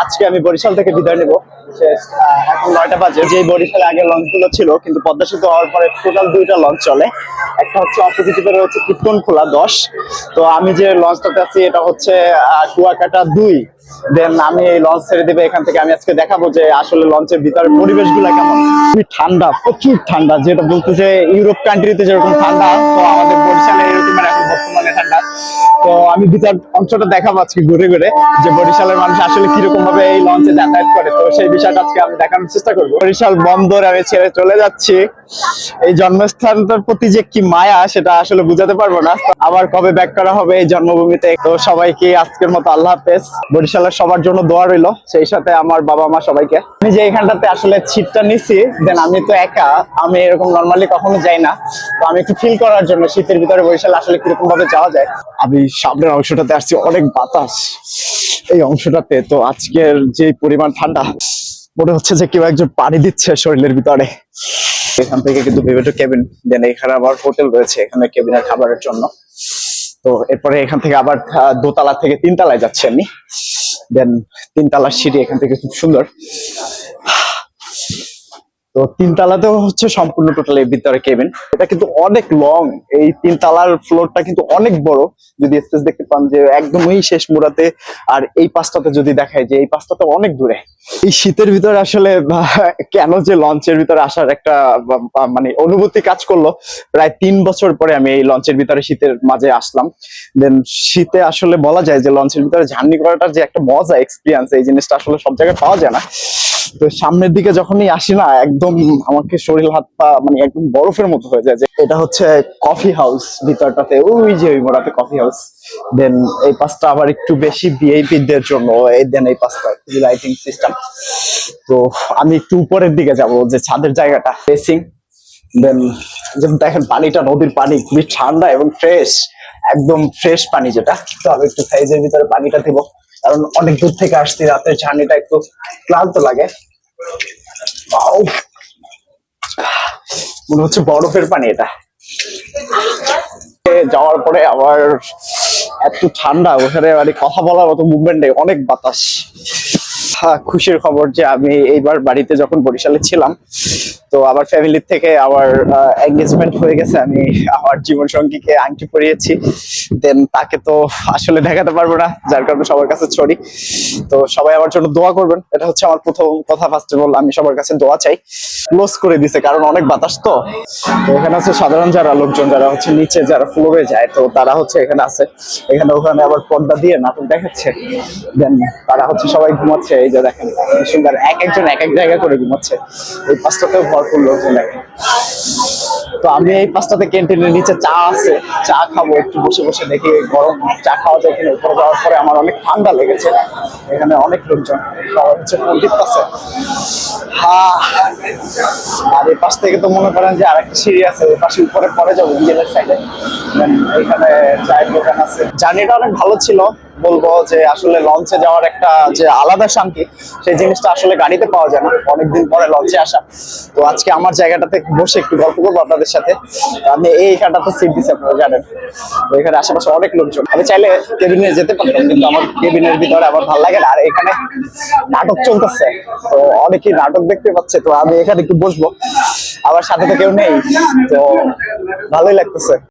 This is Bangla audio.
আজকে আমি বরিশাল থেকে বিদায় নেব। এখন নয়টা বাজে। যে বরিশালে আগে লঞ্চগুলো ছিল, কিন্তু পদ্মা সেতু হওয়ার পরে টোটাল দুইটা লঞ্চ চলে। একটা হচ্ছে অপোজিটে হচ্ছে কীর্তন খোলা দশ। তো আমি যে লঞ্চটাতে আছি, এটা হচ্ছে কুয়াকাটা দুই। দেন আমি এই লঞ্চ ছেড়ে দিবে, এখান থেকে আমি আজকে দেখাবো যে আসলে লঞ্চের ভিতরে পরিবেশগুলা কেমন। খুবই ঠান্ডা, প্রচুর ঠান্ডা, যেটা বলতে যে ইউরোপ কান্ট্রিতে যেরকম ঠান্ডা, তো আমাদের বরিশালে এরকম এখন বর্তমানে ঠান্ডা। তো আমি ভিতর অংশটা দেখাবো আজকে ঘুরে ঘুরে, যে বরিশালের মানুষ আসলে কীরকম ভাবে এই লঞ্চে যাতায়াত করে। তো সেই বিষয়টা আজকে আমি দেখানোর চেষ্টা করব। বরিশাল বন্দর আমি ছেড়ে চলে যাচ্ছি। এই জন্মস্থানটার প্রতি যে কি মায়া, সেটা আসলে বুঝাতে পারব না। আবার কবে ব্যাক করা হবে এই জন্মভূমিতে? তো সবাইকে আজকের মতো আল্লাহ হাফেজ। বরিশালের সবার জন্য দোয়া রইল। সেই সাথে আমার বাবা মা সবাইকে। আমি যে এখানটাতে আসলে ছিটটা নিছি, দেন আমি তো একা, আমি এরকম নর্মালি কখনো যাই না। তো আমি একটু ফিল করার জন্য শীতের ভিতরে বরিশাল আসলে কীরকম ভাবে যাওয়া যায়। আমি সামনের অংশটাতে আসছি, অনেক বাতাস এই অংশটাতে। তো আজকের যে পরিমাণ ঠান্ডা, মনে হচ্ছে যে কেউ একজন পানি দিচ্ছে শরীরের ভিতরে। এখান থেকে কিন্তু বিভিন্ন কেবিন, দেন এখানে আবার হোটেল রয়েছে, এখানে কেবিনের খাবারের জন্য। তো এরপরে এখান থেকে আবার দোতলা থেকে তিনতলায় যাচ্ছি আমি। দেন তিনতলার সিঁড়ি এখান থেকে খুব সুন্দর। তো তিনতলাতেও হচ্ছে সম্পূর্ণ টোটাল এর ভিতরে কেবিন এটা কিন্তু অনেক লং এই তিনতলার ফ্লোরটা কিন্তু অনেক বড়। যদি স্পেস দেখতে পান যে একদমই শেষ মুরাতে আর এই পাঁচটাতে যদি দেখায় যে এই পাঁচটাতে অনেক দূরে। এই শীতের ভিতরে আসলে কেন যে লঞ্চের ভিতরে আসার একটা মানে অনুভূতি কাজ করল, প্রায় তিন বছর পরে আমি এই লঞ্চের ভিতরে শীতের মাঝে আসলাম। দেন শীতে আসলে বলা যায় যে লঞ্চের ভিতরে জার্নি করাটার যে একটা মজা এক্সপিরিয়েন্স এই জিনিসটা আসলে সব জায়গায় পাওয়া যায় না। তো সামনের দিকে যখনই আসি না, একদম আমাকে শরীর, হাত পা মানে একদম বরফের মতো হয়ে যায় যে এটা হচ্ছে কফি হাউস ভিতরটাতে, ওই যে ওই মোড়াতে কফি হাউস দেন এই পাশটা আবার একটু বেশি ভিআইপি দের জন্য, এই দেন এই পাশটা লাইটিং সিস্টেম তো আমি একটু উপরের দিকে যাব, যে ছাদের জায়গাটা ফেসিং দেন যেমন দেখেন, পানিটা নদীর পানি, খুবই ঠান্ডা এবং ফ্রেশ একদম ফ্রেশ পানি যেটা। তো আমি একটু ফ্রাইজের ভিতরে পানিটা দিব। কারণ অনেক দূর থেকে আসছি, রাতের জার্নিটা একটু ক্লান্ত লাগে! মনে হচ্ছে বরফের পানি এটা। যাওয়ার পরে আবার এত ঠান্ডা, ওখানে মানে কথা বলার মতো মুভমেন্ট নেই, অনেক বাতাস। খুশির খবর যে আমি এইবার বাড়িতে যখন বরিশালে ছিলাম, তো আমার ফ্যামিলির থেকে আমার এঙ্গেজমেন্ট হয়ে গেছে। আমি আমার জীবন সঙ্গীকে আংটি পরিয়েছি। দেন তাকে তো আসলে দেখাতে পারব না, যার কারণে সবার কাছে ছড়ি তো সবাই আমার জন্য দোয়া করবেন। এটা হচ্ছে আমার প্রথম কথা ফার্স্ট অফ অল আমি সবার কাছে দোয়া চাই। ক্লোজ করে দিছে, কারণ অনেক বাতাস তো। এখানে আছে সাধারণ যারা লোকজন, যারা হচ্ছে নিচে, যারা ফ্লোরে যায়, তো তারা হচ্ছে এখানে আছে। এখানে ওখানে আবার পর্দা দিয়ে নাটক দেখাচ্ছে। দেন তারা হচ্ছে সবাই ঘুমাচ্ছে। এই যে দেখেন সুন্দর, এক একজন এক এক জায়গা করে ঘুমাচ্ছে। এই পাঁচটাতেও ভরপুর লোকজন দেখেন। তো আমি এই পাঁচটাতে ক্যান্টিনের নিচে চা আছে, চা খাব, একটু বসে বসে দেখি গরম চা খাওয়া যায় কিনা। উপরে যাওয়ার পরে আমার অনেক ঠান্ডা লেগেছে। এখানে অনেক লোকজন সবাই হচ্ছে ফোন টিপতেছে। আর এই পাশ থেকে তো মনে করেন যে আরেকটা সিঁড়ি আছে, ওই পাশে উপরে পরে যাব ইঞ্জিনের সাইডে এখানে চায়ের দোকান আছে। জার্নিটা অনেক ভালো ছিল। বলব যে আসলে লঞ্চে যাওয়ার একটা যে আলাদা শান্তি, সেই জিনিসটা আসলে গাড়িতে পাওয়া যায় না। অনেকদিন পরে লঞ্চে আসা। তো আজকে আমার জায়গাটাতে বসে একটু গল্প করব আপনাদের সাথে। আমি এই এখানটাতে সিট দিচ্ছি আপনারা জানেন তো এখানে আশেপাশে অনেক লোকজন। আমি চাইলে কেবিনে যেতে পারতাম, কিন্তু আমার কেবিনের ভিতরে আমার ভালো লাগে না। আর এখানে নাটক চলতেছে। তো অনেকেই নাটক দেখতে পাচ্ছে। তো আমি এখানে একটু বসবো। আবার সাথে তো কেউ নেই। তো ভালোই লাগতেছে।